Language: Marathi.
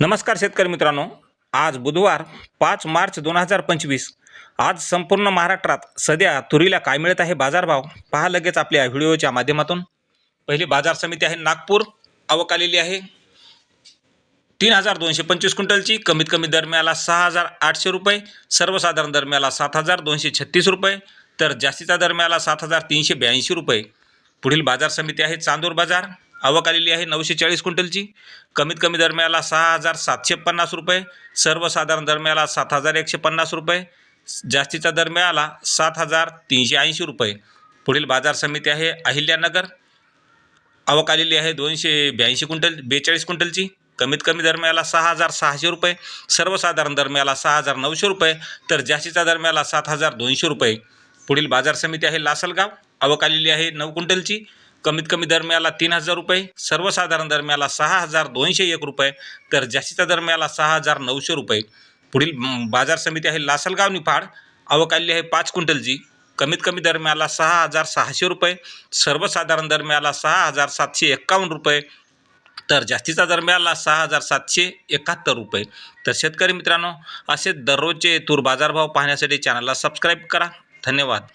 नमस्कार शेतकरी मित्रांनो. आज बुधवार पाच मार्च दोन हजार पंचवीस. आज संपूर्ण महाराष्ट्रात सध्या तुरीला काय मिळत आहे बाजारभाव पहा लगेच आपल्या व्हिडिओच्या माध्यमातून. पहिली बाजार समिती आहे नागपूर. आवक आलेली आहे. तीन हजार दोनशे पंचवीस क्विंटलची. कमीत कमी दरम्याला सहा हजार आठशे रुपये. सर्वसाधारण दरम्याला सात हजार दोनशे छत्तीस रुपये. तर जास्तीचा दरम्याला सात हजार तीनशे ब्याऐंशी रुपये. पुढील बाजार समिती आहे चांदूर बाजार. आवक आलेली आहे नऊशे चाळीस क्विंटलची. कमीत कमी दरम्याला सहा हजार सातशे पन्नास रुपये. सर्वसाधारण दरम्याला सात हजार एकशे पन्नास रुपये. जास्तीचा दरम्याला सात हजार तीनशे ऐंशी रुपये. पुढील बाजार समिती आहे अहिल्यानगर. आवक आलेली आहे दोनशे ब्याऐंशी क्विंटल बेचाळीस क्विंटलची. कमीत कमी दरम्याला सहा हजार सहाशे रुपये. सर्वसाधारण दरम्याला सहा हजार नऊशे रुपये. तर जास्तीचा दरम्याला सात हजार दोनशे रुपये. पुढील बाजार समिती आहे लासलगाव. आवक आलेली आहे नऊ क्विंटलची. कमीत कमी दरम्याला तीन हजार रुपये सर्वसाधारण दरम्याला सहा हजार दोनशे एक रुपये तर जास्तीचा दरम्याला सहा हजार नऊशे रुपये. पुढील बाजार समिती आहे लासलगाव निफाड आवक आहे पाच क्विंटलची. कमीत कमी दरम्याला सहा हजार सहाशे रुपये सर्वसाधारण दरम्याला सहा हजार सातशे एक्कावन्न रुपये तर जास्तीचा दरम्याला सहा हजार सातशे एकाहत्तर रुपये. तर शेतकरी मित्रांनो असे दररोजचे तूर बाजारभाव पाहण्यासाठी चॅनलला सबस्क्राईब करा. धन्यवाद.